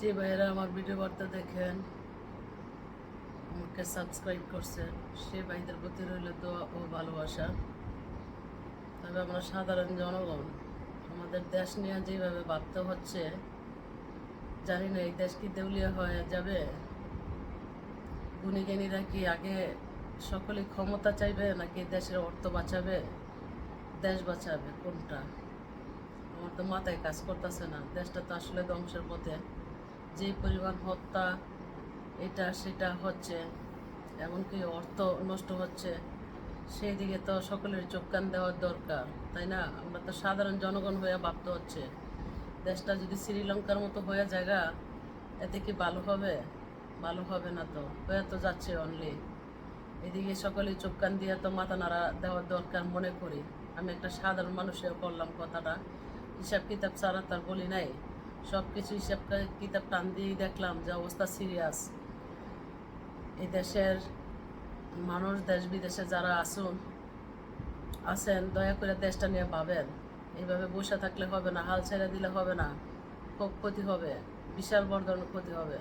যে ভাইয়েরা, আমার ভিডিও বার্তা দেখেন, আমাকে সাবস্ক্রাইব করছেন সে ভাইদের প্রতি রইল দোয়া ও ভালোবাসা। তবে আমরা সাধারণ জনগণ, আমাদের দেশ নিয়ে যেভাবে ভাবতে হচ্ছে, জানি না এই দেশ কি দেউলিয়া হয়ে যাবে। গুণীজ্ঞানীরা কি আগে সকলে ক্ষমতা চাইবে, নাকি দেশের অর্থ বাঁচাবে, দেশ বাঁচাবে, কোনটা? আমার তো মাথায় কাজ করতেছে না। দেশটা তো আসলে ধ্বংসের পথে। যে পরিমাণ হত্যা, এটা, সেটা হচ্ছে, এমনকি অর্থ নষ্ট হচ্ছে সেই দিকে তো সকলের চোখ কান দেওয়ার দরকার, তাই না? আমরা তো সাধারণ জনগণ হয়ে ভাবতে হচ্ছে। দেশটা যদি শ্রীলঙ্কার মতো হয়ে জায়গা এতে কি ভালো হবে? ভালো হবে না তো, হয়ে তো যাচ্ছে অনলি এদিকে সকলে চোখ কান দিয়ে তো মাথা নাড়া দেওয়ার দরকার মনে করি। আমি একটা সাধারণ মানুষের বললাম কথাটা। হিসাব কিতাব ছাড়া তার বলি নাই। সব কিছু হিসাব কিতাব টান দিয়েই দেখলাম যে অবস্থা সিরিয়াস এই দেশের মানুষ, দেশ বিদেশে যারা আসুন আছেন দয়া করে দেশটা নিয়ে ভাবেন। এইভাবে বসে থাকলে হবে না, হাল ছেড়ে দিলে হবে না। খুব ক্ষতি হবে, বিশাল বড় ধরনের ক্ষতি হবে।